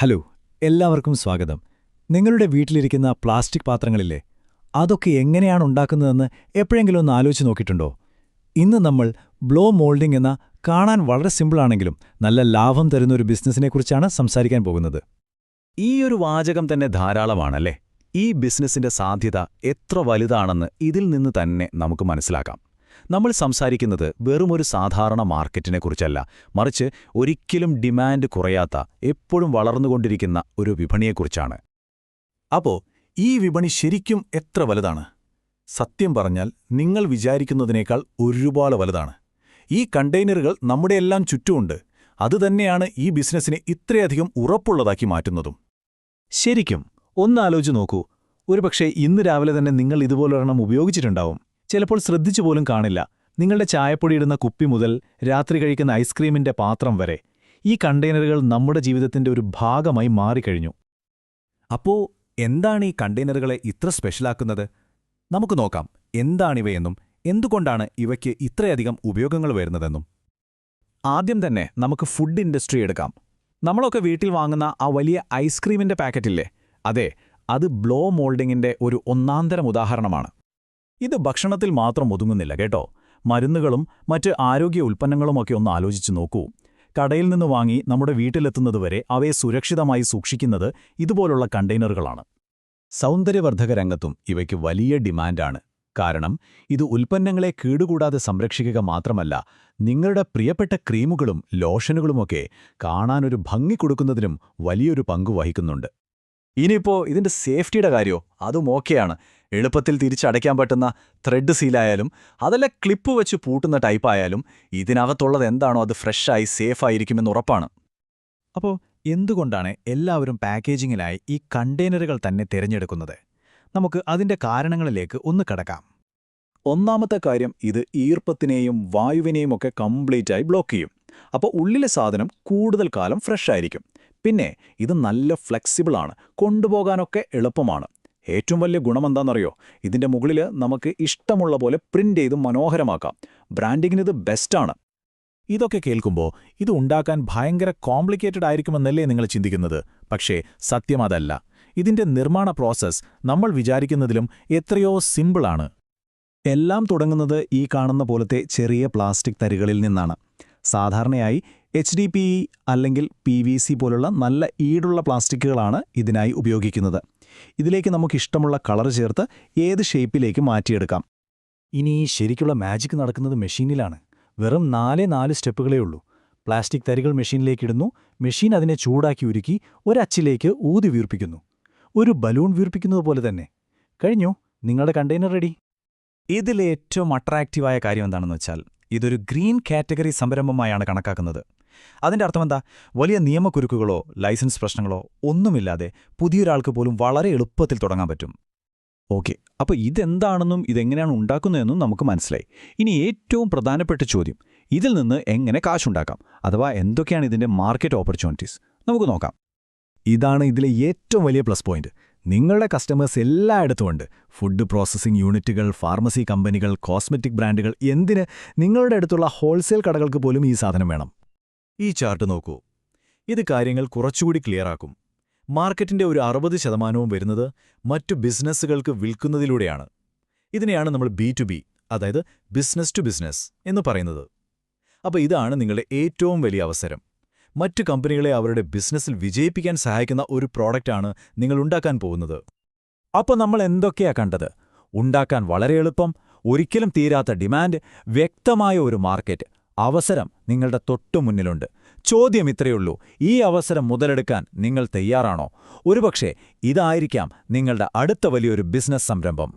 Hello എല്ലാവർക്കും സ്വാഗതം. നിങ്ങളുടെ വീട്ടിലിരിക്കുന്ന പ്ലാസ്റ്റിക് പാത്രങ്ങളില്ലേ? അതൊക്കെ എങ്ങനെയാണ് ഉണ്ടാക്കുന്നതെന്ന് എപ്പോഴെങ്കിലും ഒന്ന് ആലോചിച്ച് നോക്കിയിട്ടുണ്ടോ? ഇന്ന് നമ്മൾ ബ്ലോ മോൾഡിംഗ് എന്ന കാണാൻ വളരെ സിമ്പിളാണെങ്കിലും നല്ല ലാഭം തരുന്ന ഒരു ബിസിനസ്സിനെക്കുറിച്ചാണ് സംസാരിക്കാൻ പോകുന്നത്. ഈ ഒരു വാചകം തന്നെ ധാരാളമാണല്ലേ? ഈ ബിസിനസ്സിന്റെ സാധ്യത എത്ര വലുതാണെന്ന് ഇതിൽ നിന്ന് തന്നെ നമുക്ക് മനസ്സിലാക്കാം. നമ്മൾ സംസാരിക്കുന്നത് വെറുമൊരു സാധാരണ മാർക്കറ്റിനെക്കുറിച്ചല്ല മറിച്ച് ഒരിക്കലും ഡിമാൻഡ് കുറയാത്ത എപ്പോഴും വളർന്നുകൊണ്ടിരിക്കുന്ന ഒരു വിപണിയെക്കുറിച്ചാണ് അപ്പോ ഈ വിപണി ശരിക്കും എത്ര വലുതാണ്? സത്യം പറഞ്ഞാൽ നിങ്ങൾ വിചാരിക്കുന്നതിനേക്കാൾ ഒരുപാട് വലുതാണ്. ഈ കണ്ടെയ്നറുകൾ നമ്മുടെയെല്ലാം ചുറ്റുമുണ്ട്. അതുതന്നെയാണ് ഈ ബിസിനസ്സിനെ ഇത്രയധികം ഉറപ്പുള്ളതാക്കി മാറ്റുന്നതും. ശരിക്കും ഒന്നാലോചിച്ച് നോക്കൂ. ഒരുപക്ഷെ ഇന്ന് രാവിലെ തന്നെ നിങ്ങൾ ഇതുപോലൊരെണ്ണം ഉപയോഗിച്ചിട്ടുണ്ടാവും. ചിലപ്പോൾ ശ്രദ്ധിച്ചു പോലും കാണില്ല. നിങ്ങളുടെ ചായപ്പൊടി ഇടുന്ന കുപ്പി മുതൽ രാത്രി കഴിക്കുന്ന ഐസ്ക്രീമിന്റെ പാത്രം വരെ ഈ കണ്ടെയ്നറുകൾ നമ്മുടെ ജീവിതത്തിന്റെ ഒരു ഭാഗമായി മാറിക്കഴിഞ്ഞു. അപ്പോ എന്താണ് ഈ കണ്ടെയ്നറുകളെ ഇത്ര സ്പെഷ്യലാക്കുന്നത്? നമുക്ക് നോക്കാം. എന്താണിവയെന്നും എന്തുകൊണ്ടാണ് ഇവയ്ക്ക് ഇത്രയധികം ഉപയോഗങ്ങൾ വരുന്നതെന്നും. ആദ്യം തന്നെ നമുക്ക് ഫുഡ് ഇൻഡസ്ട്രി എടുക്കാം. നമ്മളൊക്കെ വീട്ടിൽ വാങ്ങുന്ന ആ വലിയ ഐസ്ക്രീമിന്റെ പാക്കറ്റില്ലേ? അതെ അത് ബ്ലോ മോൾഡിങ്ങിന്റെ ഒരു ഒന്നാന്തരം ഉദാഹരണമാണ്. ഇത് ഭക്ഷണത്തിൽ മാത്രം ഒതുങ്ങുന്നില്ല കേട്ടോ. മരുന്നുകളും മറ്റ് ആരോഗ്യ ഉൽപ്പന്നങ്ങളുമൊക്കെ ഒന്ന് ആലോചിച്ചു നോക്കൂ. കടയിൽ നിന്ന് വാങ്ങി നമ്മുടെ വീട്ടിലെത്തുന്നതുവരെ അവയെ സുരക്ഷിതമായി സൂക്ഷിക്കുന്നത് ഇതുപോലുള്ള കണ്ടെയ്നറുകളാണ്. സൗന്ദര്യവർദ്ധക രംഗത്തും ഇവയ്ക്ക് വലിയ ഡിമാൻഡാണ്. കാരണം ഇത് ഉൽപ്പന്നങ്ങളെ കേടുകൂടാതെ സംരക്ഷിക്കുക മാത്രമല്ല നിങ്ങളുടെ പ്രിയപ്പെട്ട ക്രീമുകളും ലോഷനുകളുമൊക്കെ കാണാനൊരു ഭംഗി കൊടുക്കുന്നതിനും വലിയൊരു പങ്കു വഹിക്കുന്നുണ്ട്. ഇനിയിപ്പോ ഇതിന്റെ സേഫ്റ്റിയുടെ കാര്യമോ അതും ഓക്കെയാണ്. എളുപ്പത്തിൽ തിരിച്ചടയ്ക്കാൻ പറ്റുന്ന ത്രെഡ് സീലായാലും അതല്ല ക്ലിപ്പ് വെച്ച് പൂട്ടുന്ന ടൈപ്പായാലും ഇതിനകത്തുള്ളത് എന്താണോ അത് ഫ്രഷായി സേഫായിരിക്കുമെന്ന് ഉറപ്പാണ്. അപ്പോൾ എന്തുകൊണ്ടാണ് എല്ലാവരും പാക്കേജിങ്ങിനായി ഈ കണ്ടെയ്നറുകൾ തന്നെ തിരഞ്ഞെടുക്കുന്നത്? നമുക്ക് അതിന്റെ കാരണങ്ങളിലേക്ക് ഒന്ന് കടക്കാം. ഒന്നാമത്തെ കാര്യം ഇത് ഈർപ്പത്തിനെയും വായുവിനെയും ഒക്കെ കംപ്ലീറ്റ് ആയി ബ്ലോക്ക് ചെയ്യും. അപ്പോൾ ഉള്ളിലെ സാധനം കൂടുതൽ കാലം ഫ്രഷ് ആയിരിക്കും. പിന്നെ ഇത് നല്ല ഫ്ലെക്സിബിളാണ് കൊണ്ടുപോകാനൊക്കെ എളുപ്പമാണ്. ഏറ്റവും വലിയ ഗുണമെന്താണെന്നറിയോ ഇതിന്റെ മുകളിൽ നമുക്ക് ഇഷ്ടമുള്ള പോലെ പ്രിന്റ് ചെയ്ത് മനോഹരമാക്കാം. ബ്രാൻഡിങ്ങിന് ഇത് ബെസ്റ്റാണ് ഇതൊക്കെ കേൾക്കുമ്പോൾ ഇത് ഉണ്ടാക്കാൻ ഭയങ്കര കോംപ്ലിക്കേറ്റഡ് ആയിരിക്കുമെന്നല്ലേ നിങ്ങൾ ചിന്തിക്കുന്നത്. പക്ഷേ സത്യം അതല്ല. ഇതിന്റെ നിർമ്മാണ പ്രോസസ്സ് നമ്മൾ വിചാരിക്കുന്നതിലും എത്രയോ സിമ്പിളാണ് എല്ലാം തുടങ്ങുന്നത് ഈ കാണുന്ന പോലത്തെ ചെറിയ പ്ലാസ്റ്റിക് തരികളിൽ നിന്നാണ്. സാധാരണയായി എച്ച് ഡി പി അല്ലെങ്കിൽ പി വി സി പോലുള്ള നല്ല ഈടുള്ള പ്ലാസ്റ്റിക്കുകളാണ് ഇതിനായി ഉപയോഗിക്കുന്നത്. ഇതിലേക്ക് നമുക്ക് ഇഷ്ടമുള്ള കളർ ചേർത്ത് ഏത് ഷേപ്പിലേക്ക് മാറ്റിയെടുക്കാം. ഇനി ശരിക്കുള്ള മാജിക് നടക്കുന്നത് മെഷീനിലാണ് വെറും നാലേ നാല് സ്റ്റെപ്പുകളേ ഉള്ളൂ. പ്ലാസ്റ്റിക് തരികൾ മെഷീനിലേക്ക് ഇടുന്നു. മെഷീൻ അതിനെ ചൂടാക്കി ഉരുക്കി ഒരച്ചിലേക്ക് ഊതി വീർപ്പിക്കുന്നു. ഒരു ബലൂൺ വീർപ്പിക്കുന്നത് പോലെ തന്നെ. കഴിഞ്ഞു? നിങ്ങളുടെ കണ്ടെയ്നർ റെഡി ഇതിലെ ഏറ്റവും അട്രാക്റ്റീവായ കാര്യം എന്താണെന്ന് വെച്ചാൽ ഇതൊരു ഗ്രീൻ കാറ്റഗറി സംരംഭമായാണ് കണക്കാക്കുന്നത്. അതിന്റെ അർത്ഥമെന്താ വലിയ നിയമക്കുരുക്കുകളോ ലൈസൻസ് പ്രശ്നങ്ങളോ ഒന്നുമില്ലാതെ പുതിയൊരാൾക്ക് പോലും വളരെ എളുപ്പത്തിൽ തുടങ്ങാൻ പറ്റും. ഓക്കെ അപ്പോൾ ഇതെന്താണെന്നും ഇതെങ്ങനെയാണ് ഉണ്ടാക്കുന്നതെന്നും നമുക്ക് മനസ്സിലായി. ഇനി ഏറ്റവും പ്രധാനപ്പെട്ട ചോദ്യം ഇതിൽ നിന്ന് എങ്ങനെ കാശുണ്ടാക്കാം? അഥവാ എന്തൊക്കെയാണ് ഇതിന്റെ മാർക്കറ്റ് ഓപ്പർച്യൂണിറ്റീസ്? നമുക്ക് നോക്കാം. ഇതാണ് ഇതിലെ ഏറ്റവും വലിയ പ്ലസ് പോയിന്റ്. നിങ്ങളുടെ കസ്റ്റമേഴ്സ് എല്ലായിടത്തുമുണ്ട് ഫുഡ് പ്രോസസ്സിംഗ് യൂണിറ്റുകൾ ഫാർമസി കമ്പനികൾ കോസ്മെറ്റിക് ബ്രാൻഡുകൾ എന്തിന്? നിങ്ങളുടെ അടുത്തുള്ള ഹോൾസെയിൽ കടകൾക്ക് പോലും ഈ സാധനം വേണം. ഈ ചാർട്ട് നോക്കൂ. ഇത് കാര്യങ്ങൾ കുറച്ചുകൂടി ക്ലിയറാക്കും. മാർക്കറ്റിന്റെ ഒരു അറുപത് ശതമാനവും വരുന്നത് മറ്റു ബിസിനസ്സുകൾക്ക് വിൽക്കുന്നതിലൂടെയാണ്. ഇതിനെയാണ് നമ്മൾ ബി ടു ബി അതായത് ബിസിനസ് ടു ബിസിനസ് എന്ന് പറയുന്നത്. അപ്പോൾ ഇതാണ് നിങ്ങളുടെ ഏറ്റവും വലിയ അവസരം. മറ്റു കമ്പനികളെ അവരുടെ ബിസിനസ്സിൽ വിജയിപ്പിക്കാൻ സഹായിക്കുന്ന ഒരു പ്രോഡക്റ്റാണ് നിങ്ങൾ ഉണ്ടാക്കാൻ പോകുന്നത്. അപ്പോൾ നമ്മൾ എന്തൊക്കെയാ കണ്ടത്? ഉണ്ടാക്കാൻ വളരെ എളുപ്പം ഒരിക്കലും തീരാത്ത ഡിമാൻഡ് വ്യക്തമായ ഒരു മാർക്കറ്റ് അവസരം നിങ്ങളുടെ തൊട്ടുമുന്നിലുണ്ട് ചോദ്യം ഇത്രയുള്ളൂ ഈ അവസരം മുതലെടുക്കാൻ നിങ്ങൾ തയ്യാറാണോ? ഒരുപക്ഷെ ഇതായിരിക്കാം നിങ്ങളുടെ അടുത്ത വലിയൊരു ബിസിനസ് സംരംഭം.